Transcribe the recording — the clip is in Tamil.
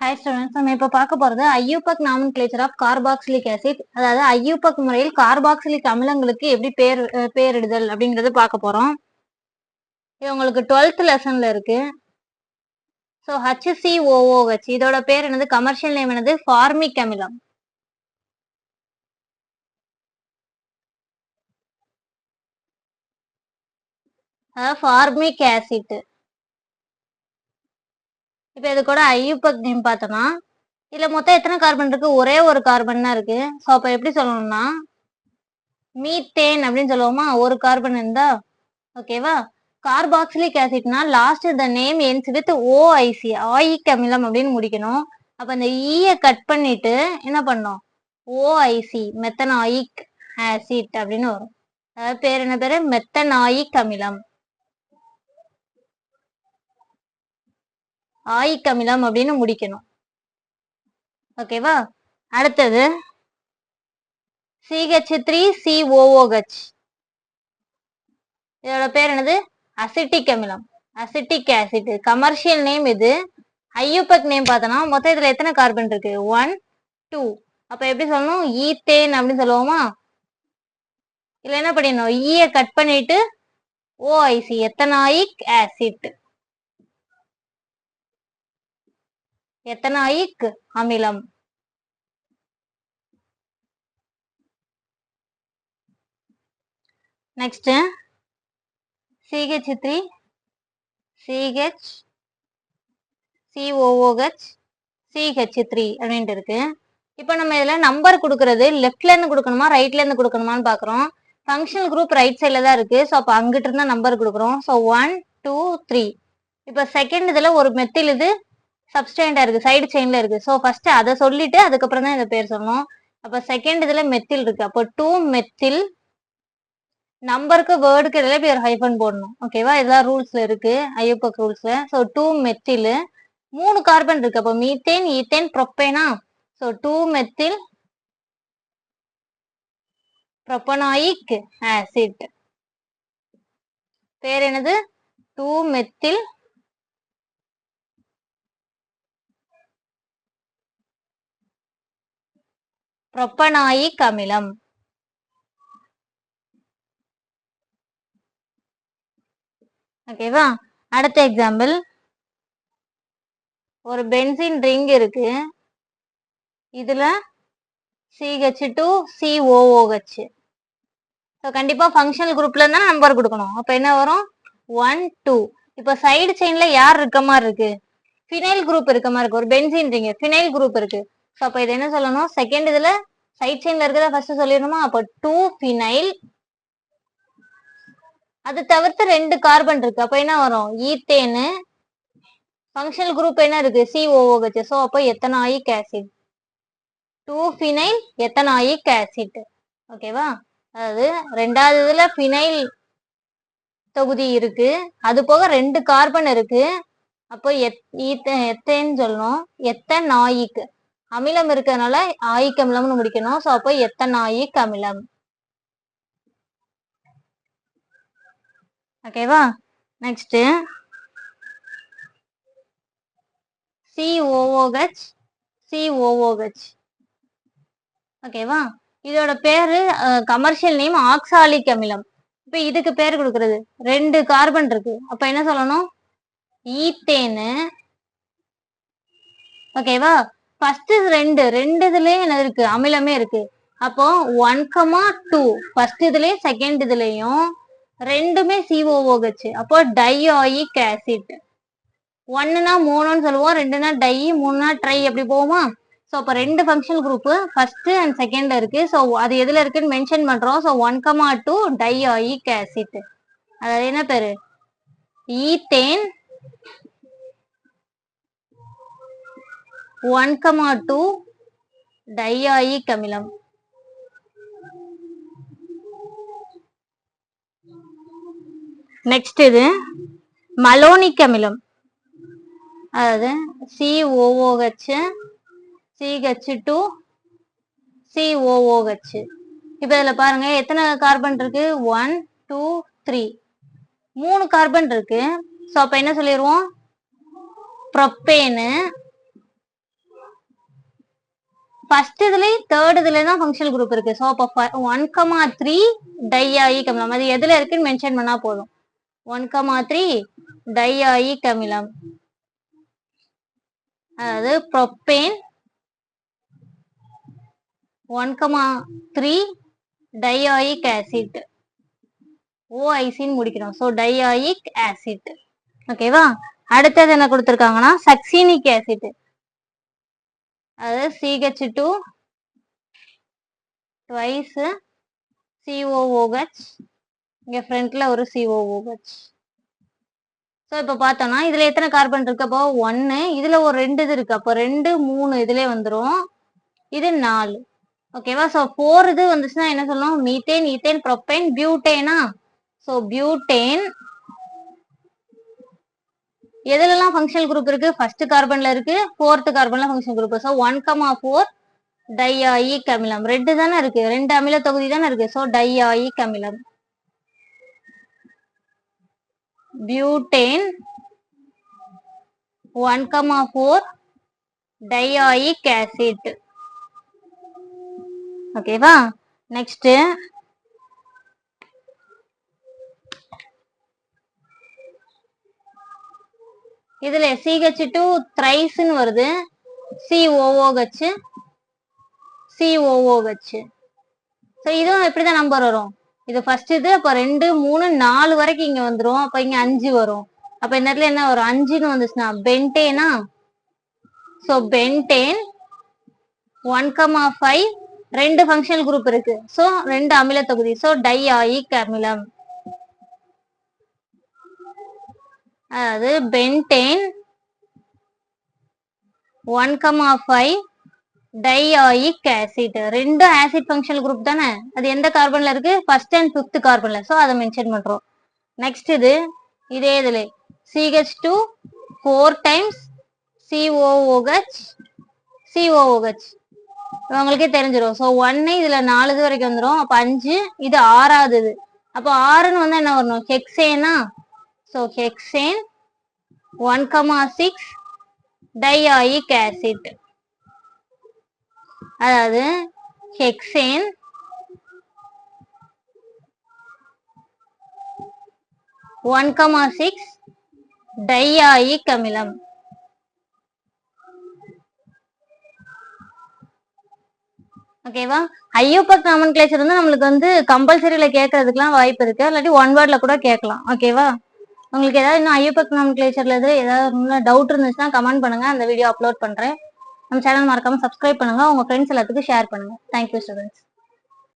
ஹாய் ஸ்டூடெண்ட்ஸ் நம்ம இப்போ பார்க்க போகிறது IUPAC nomenclature of carboxylic acid அதாவது ஐயூபக் முறையில் கார்பாக்சிலிக் அமிலங்களுக்கு எப்படி பேர் பேரிடுதல் அப்படிங்கிறது பார்க்க போகிறோம் இது உங்களுக்கு டுவெல்த் லெசனில் இருக்கு. ஸோ ஹச்சிசிஓஓஹெச் இதோட பேர் என்னது? கமர்ஷியல் நேம் என்னது? ஃபார்மிக் அமிலம். அதாவது ஃபார்மிக் ஆசிட் இப்போ இது கூட ஐயூபக் நேம் பார்த்தோம்னா இதுல மொத்தம் எத்தனை கார்பன் இருக்கு? ஒரே ஒரு கார்பன் தான் இருக்கு. ஸோ அப்போ எப்படி சொல்லணும்னா மீத்தேன் அப்படின்னு சொல்லுவோமா? ஒரு கார்பன் இருந்தா ஓகேவா carboxylic ஆசிட்னா last the name ends with OIC ஆயிக் அமிலம் அப்படின்னு முடிக்கணும். அப்ப அந்த ஈய e கட் பண்ணிட்டு என்ன பண்ணோம் ஓஐசி மெத்தனாயிக் ஆசிட் அப்படின்னு வரும். அதாவது பேர் என்ன பேரு? மெத்தனாயிக் அமிலம். ஆயிக் அமிலம் அப்படின்னு முடிக்கணும். ஓகேவா அடுத்தது சிஹெச் த்ரீ சிஓஓஹெச் இதோட பேர் என்னது? அசிட்டிக் அமிலம் அசிட்டிக் ஆசிட் கமர்ஷியல் நேம் இது. ஐயூபக் நேம் பார்த்தோன்னா மொத்தம் இதுல எத்தனை கார்பன் இருக்கு? ஒன் டூ அப்ப எப்படி சொல்லணும்? ஈத்தேன் அப்படின்னு சொல்லுவோமா? இதுல என்ன பண்ணிடணும்? E ஈய கட் பண்ணிட்டு ஓஐசி எத்தனாயிக் ஆசிட் எத்தனாயிக் அமிலம்? Next CH three CH COOH CH three அப்படின்ட்டு இருக்கு. இப்போ நம்ம இதில் நம்பர் கொடுக்கறது லெஃப்ட்லேருந்து கொடுக்கணுமா ரைட்லேருந்து கொடுக்கணுமான்னு பார்க்குறோம் ஃபங்க்ஷனல் குரூப் ரைட் சைடில் தான் இருக்குது ஸோ அப்போ அங்கிட்டு இருந்தால் நம்பர் கொடுக்குறோம். ஸோ ஒன் டூ த்ரீ இப்போ செகண்ட் இதில் ஒரு மெத்தில் இது சப்ஸ்டேண்டா இருக்கு சைடு செயின்ல இருக்கு. ஸோ ஃபர்ஸ்ட் அதை சொல்லிட்டு அதுக்கப்புறம் தான் இந்த பேர் சொல்லணும். அப்போ செகண்ட் இதுல மெத்தில் இருக்கு. அப்போ டூ மெத்தில் நம்பருக்கு வேர்டுக்கு இடையில இப்படி ஒரு ஹைஃபன் போடணும். ஓகேவா இதெல்லாம் ரூல்ஸ்ல இருக்கு. ஐயோபக் ரூல்ஸ்ல ஸோ டூ மெத்தில் மூணு கார்பன் இருக்கு. அப்போ methane ethane ப்ரொப்பேனா so two methyl propanoic acid பேர் என்னது? டூ மெத்தில் புரொப்பனாயிக் அமிலம் ஓகேவா அடுத்த எக்ஸாம்பிள் ஒரு பென்சின் ரிங் இருக்கு. இதுல சிஹெச் டு சிஓஓஹெச் ஸோ கண்டிப்பா ஃபங்க்ஷனல் குரூப்ல இருந்தா நம்பர் கொடுக்கணும். அப்ப என்ன வரும்? ஒன் டூ இப்போ சைடு செயின்ல யார் இருக்க மாதிரி இருக்கு? ஃபினைல் குரூப் இருக்க மாதிரி இருக்கு. ஒரு பென்சின் ரிங் ஃபினைல் குரூப் இருக்கு. ஸோ அப்போ இது என்ன சொல்லணும்? செகண்ட் இதுல சைட் செயின்ல இருக்கிறத ஃபர்ஸ்ட் சொல்லிடணுமா? அப்போ டூ ஃபினைல் அது தவிர்த்து ரெண்டு கார்பன் இருக்கு. அப்போ என்ன வரும்? ஈத்தேனு. ஃபங்க்ஷனல் குரூப் என்ன இருக்கு? சிஓஓஹெச் ஸோ அப்போ ethanoic acid to phenyl ethanoic acid ஓகேவா அதாவது ரெண்டாவது இதுல ஃபினைல் தொகுதி இருக்கு. அது போக ரெண்டு கார்பன் இருக்கு. அப்போ எத் எத்தேன்னு சொல்லணும். எத்தனாயிக். அமிலம் இருக்கிறதுனால ஆயிக் அமிலம்னு முடிக்கணும். ஸோ அப்போ எத்தனாயிக் அமிலம்? ஓகேவா நெக்ஸ்ட் சிஓஓஹெச் சிஓஓஹெச் ஓகேவா இதோட பேரு கமர்ஷியல் நேம் ஆக்சாலிக் அமிலம். இப்போ இதுக்கு பேர் கொடுக்கறது. ரெண்டு கார்பன் இருக்கு. அப்ப என்ன சொல்லணும்? ஈத்தேனு. ஓகேவா ஃபர்ஸ்ட் ரெண்டு. ரெண்டு இதுலயும் என்ன இருக்கு? அமிலமே இருக்கு. அப்போ ஒன் கமா டூ ஃபர்ஸ்ட் இதுலயும் செகண்ட் இதுலயும் ரெண்டுமே சிஓஓஹெச் அப்போ டைஆயிக் ஆசிட் ஒன்னுனா மூணுன்னு சொல்லுவோம் ரெண்டுனா டை மூணுனா ட்ரை அப்படி போகுமா? ஸோ அப்போ ரெண்டு functional group first and second இருக்கு. ஸோ அது எதுல இருக்குன்னு மென்ஷன் பண்றோம். So one comma two dioic acid அதாவது என்ன பேரு? Ethane one comma two dioic அமிலம் நெக்ஸ்ட் இது மலோனிக் அமிலம் அதாவது சிஓஓஹெச் சிஹெச் டூ சிஓஓஹெச் இப்போ இதில் பாருங்க எத்தனை கார்பன் இருக்கு? ஒன் டூ த்ரீ மூணு கார்பன் இருக்கு. ஸோ அப்போ என்ன சொல்லிடுவோம் ப்ரொப்பேனு ஃபர்ஸ்ட் இதுலயும் தேர்ட் இதுல தான் ஃபங்க்ஷனல் குரூப் இருக்கு. ஸோ அப்போ ஒன் கமா த்ரீ டையாயிக் கமிலம். அது எதுல இருக்குன்னு மென்ஷன் பண்ணா போதும். ஒன் கமா த்ரீ டையாயிக் அமிலம் அதாவது propane one comma three dioic acid ஓஐசின்னு முடிக்கிறோம். ஸோ ஆயிக் ஆசிட் ஓகேவா அடுத்தது என்ன கொடுத்துருக்காங்கன்னா சக்சீனிக் ஆசிட் அதாவது சிஹெச் டூ ட்வைஸ் சிஓஓஹெச் இங்கே ஃப்ரண்ட்ல ஒரு சிஓஓஹெச் ஸோ இப்போ பார்த்தோம்னா இதில் எத்தனை கார்பன் இருக்கு? அப்போ ஒன்று இதில் ஒரு ரெண்டு இது இருக்கு. அப்போ ரெண்டு மூணு இதுல வந்துடும் இது நாலு. ஓகேவா ஸோ ஃபோர் இது வந்துச்சுன்னா என்ன சொல்லணும் மீத்தேன் ஈத்தேன் ப்ரொப்பேன் பியூட்டேனா ஸோ பியூட்டேன் எதுலலாம் ஃபங்க்ஷனல் குரூப் இருக்கு? ஃபர்ஸ்ட் கார்பன்ல இருக்கு fourth கார்பன்ல functional group so one comma four dioic அமிலம் ரெண்டு தானே இருக்கு? ரெண்டு அமில தொகுதி தானே இருக்கு? ஸோ டையாயிக் அமிலம் butane one comma four dioic acid ஓகேவா நெக்ஸ்ட் இதுல சிஹெச் டூ த்ரைஸ்ன்னு வருது. சிஓஓஹெச் சிஓஓஹெச் ஸோ இதுவும் எப்படிதான் நம்பர் வரும். இது ஃபர்ஸ்ட் இது அப்போ ரெண்டு மூணு நாலு வரைக்கும் இங்க வந்துடும் அப்போ இங்க அஞ்சு வரும். அப்போ இந்த இடத்துல என்ன வரும்? அஞ்சுன்னு வந்துச்சுன்னா பென்டேனா so pentane one comma five ரெண்டு ஃபங்க்ஷனல் குரூப் இருக்கு. ஸோ ரெண்டு அமில தொகுதி. ஸோ டை ஆயிக் அமிலம் அதாவது pentane one comma five dioic acid ரெண்டும் ஆசிட் ஃபங்க்ஷனல் குரூப் தானே? அது எந்த கார்பன்ல இருக்கு? ஃபர்ஸ்ட் அண்ட் ஃபிஃப்த் கார்பன்ல ஸோ அதை மென்ஷன் பண்றோம். நெக்ஸ்ட் இது இதே இதுல. CH two four times COOH COOH இவங்களுக்கே தெரிஞ்சிடும் ஸோ ஒன்னு இதுல நாலு இது வரைக்கும் வந்துடும் அப்போ அஞ்சு இது ஆறாவது இது. அப்போ ஆறுன்னு வந்து என்ன வரணும்? ஹெக்ஸேனா so hexane one comma six dioic acid அதாவது hexane one comma six dioic அமிலம். ஓகேவா ஐயோபக் நாமன் கிளேச்சர் வந்து நம்மளுக்கு வந்து கம்பல்சரியில கேட்கறதுக்குலாம் வாய்ப்பு இருக்கு. இல்லாட்டி ஒன் வேர்ட்ல கூட கேட்கலாம். ஓகேவா உங்களுக்கு ஏதாவது இன்னும் ஐயப்ப நாமன் கிளேச்சர்ல எது ஏதாவது டவுட் இருந்துச்சுன்னா கமெண்ட் பண்ணுங்க. அந்த வீடியோ அப்லோட் பண்றேன். நம்ம சேனல் மறக்காம சப்ஸ்கிரைப் பண்ணுங்க. உங்க ஃப்ரெண்ட்ஸ் எல்லாத்துக்கும் ஷேர் பண்ணுங்க. Thank you students